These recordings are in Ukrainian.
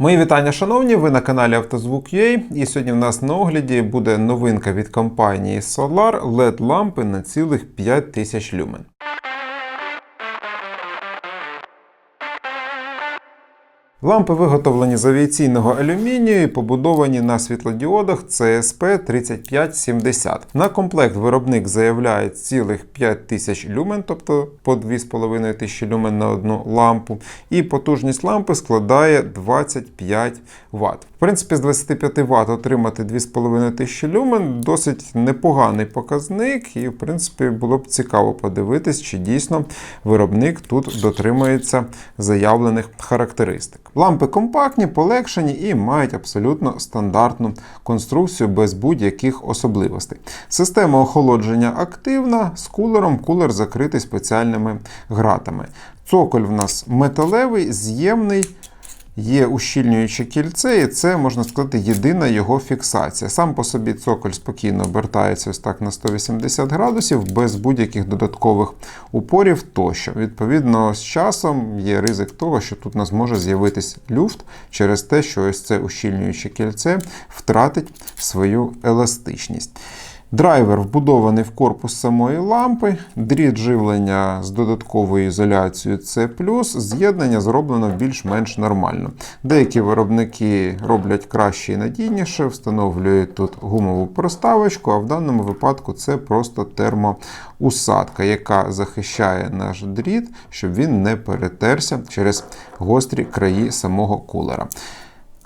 Мої вітання, шановні! Ви на каналі Автозвук.ua і сьогодні в нас на огляді буде новинка від компанії Solar LED лампи на цілих 5000 люмен. Лампи виготовлені з авіаційного алюмінію і побудовані на світлодіодах CSP 3570. На комплект виробник заявляє цілих 5000 люмен, тобто по 2500 люмен на одну лампу. І потужність лампи складає 25 Вт. В принципі, з 25 Вт отримати 2500 люмен досить непоганий показник, і в принципі було б цікаво подивитись, чи дійсно виробник тут дотримується заявлених характеристик. Лампи компактні, полегшені і мають абсолютно стандартну конструкцію без будь-яких особливостей. Система охолодження активна, з кулером кулер закритий спеціальними гратами. Цоколь в нас металевий, з'ємний. Є ущільнююче кільце, і це, можна сказати, єдина його фіксація. Сам по собі цоколь спокійно обертається ось так на 180 градусів, без будь-яких додаткових упорів тощо. Відповідно, з часом є ризик того, що тут у нас може з'явитись люфт через те, що ось це ущільнююче кільце втратить свою еластичність. Драйвер вбудований в корпус самої лампи, дріт живлення з додатковою ізоляцією C+, з'єднання зроблено більш-менш нормально. Деякі виробники роблять краще і надійніше, встановлюють тут гумову проставочку, а в даному випадку це просто термоусадка, яка захищає наш дріт, щоб він не перетерся через гострі краї самого кулера.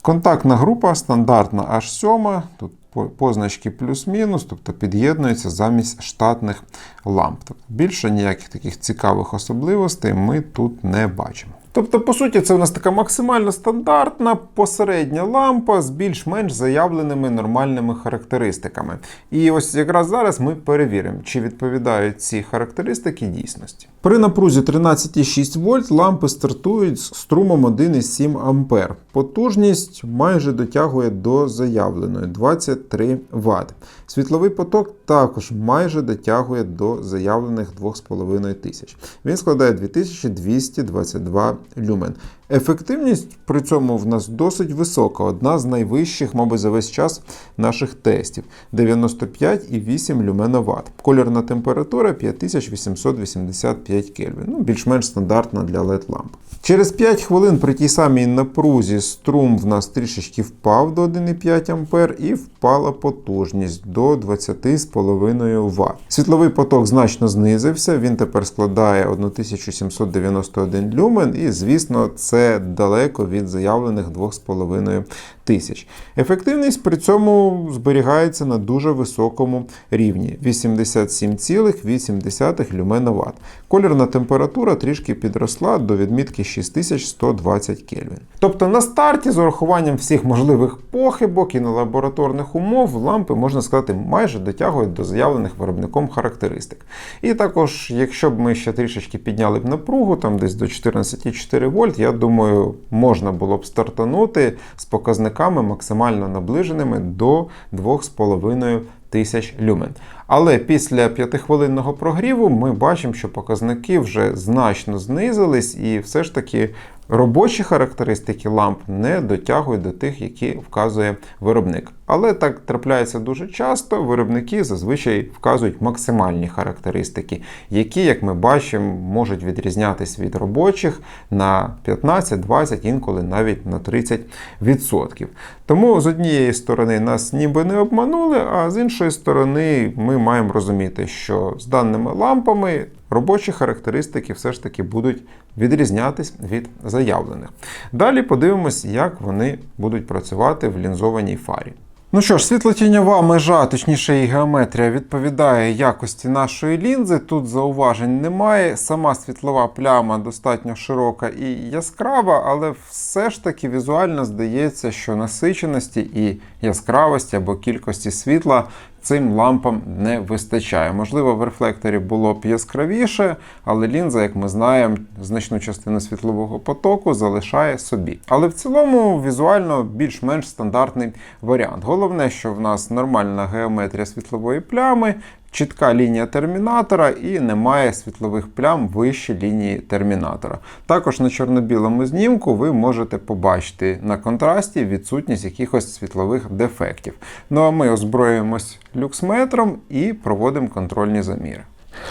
Контактна група стандартна H7. Тут позначки плюс-мінус, тобто під'єднується замість штатних ламп. Тобто більше ніяких таких цікавих особливостей ми тут не бачимо. Тобто, по суті, це у нас така максимально стандартна посередня лампа з більш-менш заявленими нормальними характеристиками. І ось якраз зараз ми перевіримо, чи відповідають ці характеристики дійсності. При напрузі 13,6 вольт лампи стартують з струмом 1,7 А. Потужність майже дотягує до заявленої 23 Вт. Світловий поток також майже дотягує до заявлених 2500. Він складає 2222 люмен. Ефективність при цьому в нас досить висока, одна з найвищих, мабуть, за весь час наших тестів 95,8 люменоват. Колірна температура 5885 Кельвін. Ну, більш-менш стандартна для LED ламп. Через 5 хвилин при тій самій напрузі струм в нас трішечки впав до 1,5 А і впала потужність до 20,5 Вт. Світловий поток значно знизився, він тепер складає 1791 люмен, і, звісно, це далеко від заявлених 2,5 тисяч. Ефективність при цьому зберігається на дуже високому рівні 87,8 люменоват. Колірна температура трішки підросла до відмітки 6120 Кельвін. Тобто на старті з урахуванням всіх можливих похибок і нелабораторних умов лампи, можна сказати, майже дотягують до заявлених виробником характеристик. І також, якщо б ми ще трішечки підняли б напругу, там десь до 14,4 вольт, я думаю, можна було б стартанути з показниками максимально наближеними до 2,5 тисяч люмен. Але після п'ятихвилинного прогріву ми бачимо, що показники вже значно знизились, і все ж таки робочі характеристики ламп не дотягують до тих, які вказує виробник. Але так трапляється дуже часто. Виробники зазвичай вказують максимальні характеристики, які, як ми бачимо, можуть відрізнятись від робочих на 15, 20, інколи навіть на 30%. Тому з однієї сторони нас ніби не обманули, а з іншої сторони ми маємо розуміти, що з даними лампами робочі характеристики все ж таки будуть відрізнятись від заявлених. Далі подивимось, як вони будуть працювати в лінзованій фарі. Ну що ж, світлотіньова межа, точніше її геометрія, відповідає якості нашої лінзи. Тут зауважень немає. Сама світлова пляма достатньо широка і яскрава, але все ж таки візуально здається, що насиченості і яскравості або кількості світла цим лампам не вистачає. Можливо, в рефлекторі було б яскравіше, але лінза, як ми знаємо, значну частину світлового потоку залишає собі. Але в цілому візуально більш-менш стандартний варіант. Головне, що в нас нормальна геометрія світлової плями. Чітка лінія термінатора і немає світлових плям вище лінії термінатора. Також на чорно-білому знімку ви можете побачити на контрасті відсутність якихось світлових дефектів. Ну а ми озброюємось люксметром і проводимо контрольні заміри.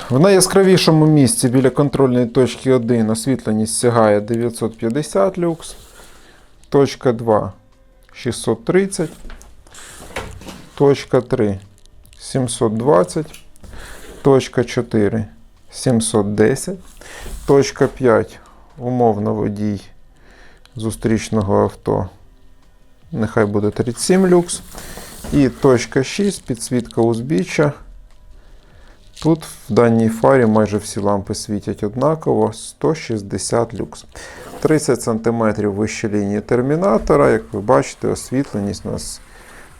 В найяскравішому місці біля контрольної точки 1 освітленість сягає 950 люкс, точка 2 630, точка 3 720, точка 4 710, точка 5 умовно водій зустрічного авто. Нехай буде 37 люкс. І точка 6 підсвітка узбіччя. Тут в даній фарі майже всі лампи світять однаково 160 люкс. 30 см вище лінії термінатора. Як ви бачите, освітленість у нас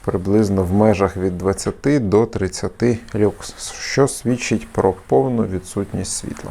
приблизно в межах від 20 до 30 люкс, що свідчить про повну відсутність світла.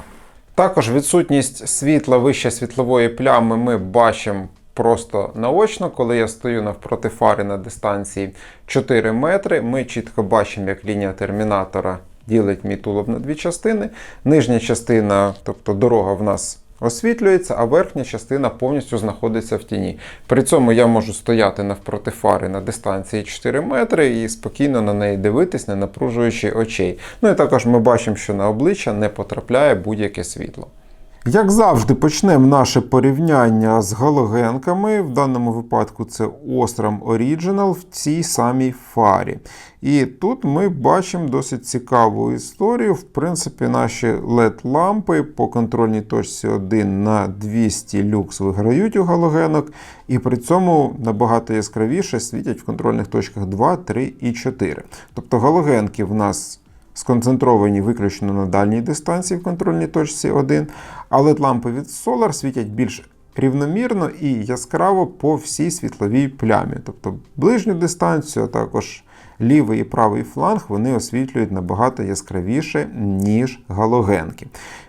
Також відсутність світла вище світлової плями ми бачимо просто наочно, коли я стою навпроти фари на дистанції 4 метри. Ми чітко бачимо, як лінія термінатора ділить мій тулуб на дві частини. Нижня частина, тобто дорога в нас освітлюється, а верхня частина повністю знаходиться в тіні. При цьому я можу стояти навпроти фари на дистанції 4 метри і спокійно на неї дивитись, не напружуючи очей. Ну і також ми бачимо, що на обличчя не потрапляє будь-яке світло. Як завжди, почнемо наше порівняння з галогенками. В даному випадку це Osram Original в цій самій фарі. І тут ми бачимо досить цікаву історію. В принципі, наші LED-лампи по контрольній точці 1 на 200 люкс виграють у галогенок, і при цьому набагато яскравіше світять в контрольних точках 2, 3 і 4. Тобто галогенки в нас сконцентровані виключно на дальній дистанції в контрольній точці 1, а LED-лампи від Solar світять більш рівномірно і яскраво по всій світловій плямі. Тобто ближню дистанцію, а також лівий і правий фланг вони освітлюють набагато яскравіше, ніж галогенки.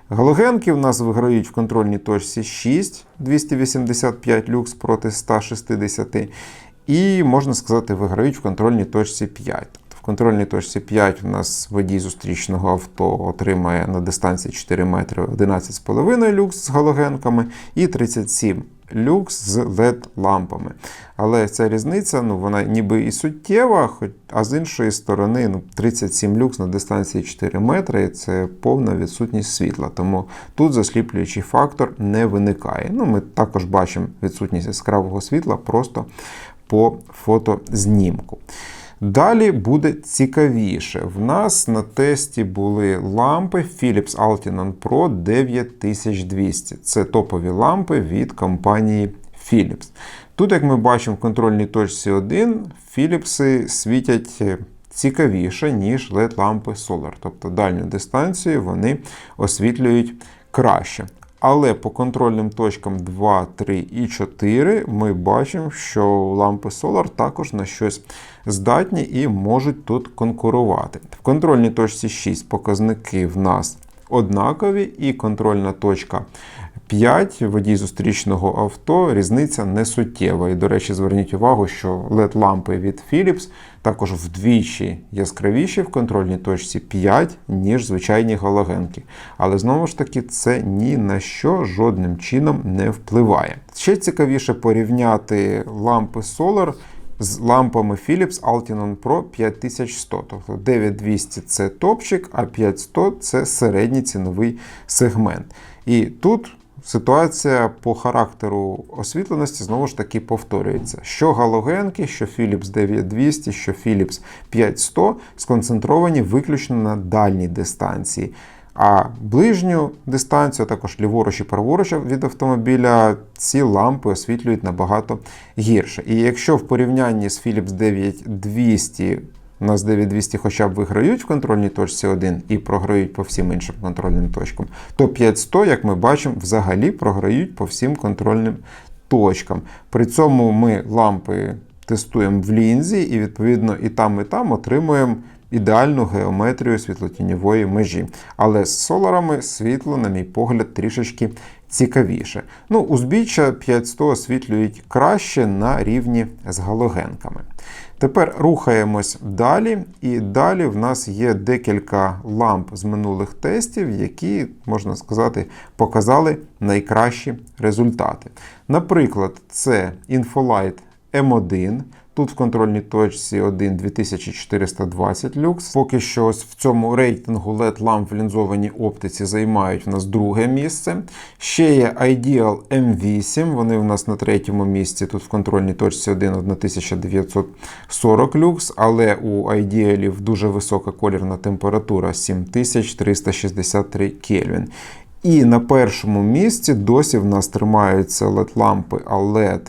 Галогенки в нас виграють в контрольній точці 6, 285 люкс проти 160. І, можна сказати, виграють в контрольній точці 5. Контрольній точці 5 у нас водій зустрічного авто отримає на дистанції 4 метри 11,5 люкс з галогенками і 37 люкс з LED-лампами. Але ця різниця, ну вона ніби і суттєва, а з іншої сторони, ну, 37 люкс на дистанції 4 метри це повна відсутність світла. Тому тут засліплюючий фактор не виникає. Ну, Ми також бачимо відсутність яскравого світла просто по фотознімку. Далі буде цікавіше. В нас на тесті були лампи Philips Altinon Pro 9200. Це топові лампи від компанії Philips. Тут, як ми бачимо в контрольній точці 1, Philips світять цікавіше, ніж LED-лампи Solar. Тобто дальню дистанцію вони освітлюють краще. Але по контрольним точкам 2, 3 і 4 ми бачимо, що лампи Solar також на щось здатні і можуть тут конкурувати. В контрольній точці 6 показники в нас однакові, і контрольна точка 5 водій зустрічного авто різниця не суттєва. І, до речі, зверніть увагу, що LED-лампи від Philips також вдвічі яскравіші в контрольній точці 5, ніж звичайні галогенки. Але знову ж таки, це ні на що жодним чином не впливає. Ще цікавіше порівняти лампи Solar з лампами Philips Altinon Pro 5100. Тобто 9200 це топчик, а 5100 це середній ціновий сегмент. І тут ситуація по характеру освітленості знову ж таки повторюється. Що галогенки, що Philips 9200, що Philips 5100 сконцентровані виключно на дальній дистанції. А ближню дистанцію, також ліворуч і праворуч від автомобіля, ці лампи освітлюють набагато гірше. І якщо в порівнянні з Philips 9200 у нас 9200 хоча б виграють в контрольній точці 1 і програють по всім іншим контрольним точкам, то 5100, як ми бачимо, взагалі програють по всім контрольним точкам. При цьому ми лампи тестуємо в лінзі, і, відповідно, і там, і там отримуємо ідеальну геометрію світлотіньової межі. Але з соларами світло, на мій погляд, трішечки цікавіше. Ну, узбіччя 5100 освітлюють краще на рівні з галогенками. Тепер рухаємось далі, і далі в нас є декілька ламп з минулих тестів, які, можна сказати, показали найкращі результати. Наприклад, це Infolight M1. Тут в контрольній точці 1 2420 люкс. Поки що ось в цьому рейтингу LED ламп в лінзованій оптиці займають в нас друге місце. Ще є Ideal M8, вони в нас на третьому місці. Тут в контрольній точці 1 1940 люкс, але у Ideal дуже висока колірна температура 7363 Кельвін. І на першому місці досі в нас тримаються LED-лампи OLED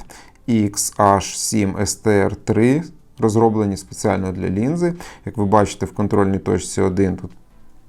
XH7 STR3, розроблені спеціально для лінзи. Як ви бачите, в контрольній точці 1 тут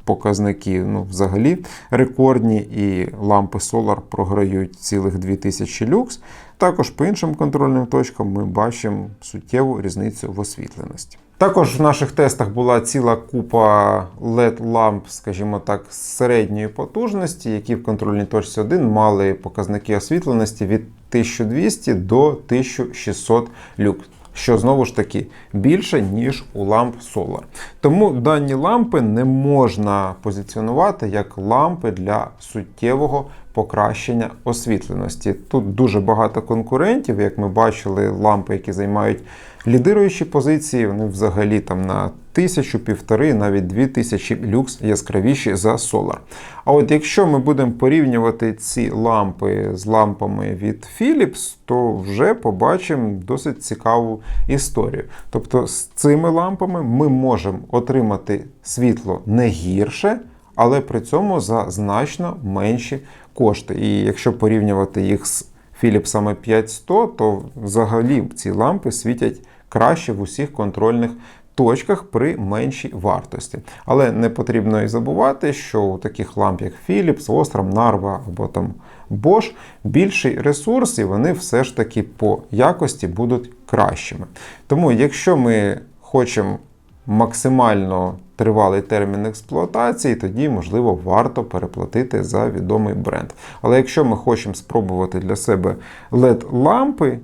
показники ну, взагалі рекордні, і лампи Solar програють цілих 2000 люкс. Також по іншим контрольним точкам ми бачимо суттєву різницю в освітленості. Також в наших тестах була ціла купа LED-ламп, скажімо так, середньої потужності, які в контрольній точці 1 мали показники освітленості від 1200 до 1600 люк. Що знову ж таки більше, ніж у ламп Solar. Тому дані лампи не можна позиціонувати як лампи для суттєвого покращення освітленості. Тут дуже багато конкурентів, як ми бачили, лампи, які займають лідируючі позиції, вони взагалі там на тисячу, півтори, навіть дві тисячі люкс яскравіші за Solar. А от якщо ми будемо порівнювати ці лампи з лампами від Philips, то вже побачимо досить цікаву історію. Тобто з цими лампами ми можемо отримати світло не гірше, але при цьому за значно менші кошти. І якщо порівнювати їх з Philips 5100, то взагалі ці лампи світять краще в усіх контрольних точках при меншій вартості. Але не потрібно і забувати, що у таких ламп, як Philips, Osram, Narva або там Bosch, більший ресурс, і вони все ж таки по якості будуть кращими. Тому, якщо ми хочемо максимально тривалий термін експлуатації, тоді, можливо, варто переплатити за відомий бренд. Але якщо ми хочемо спробувати для себе LED-лампи,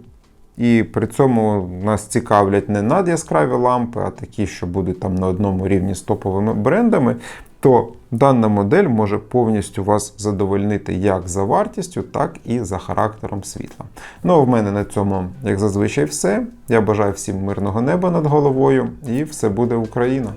і при цьому нас цікавлять не надяскраві лампи, а такі, що будуть там на одному рівні з топовими брендами, то дана модель може повністю вас задовольнити як за вартістю, так і за характером світла. Ну а в мене на цьому, як зазвичай, все. Я бажаю всім мирного неба над головою, і все буде Україна!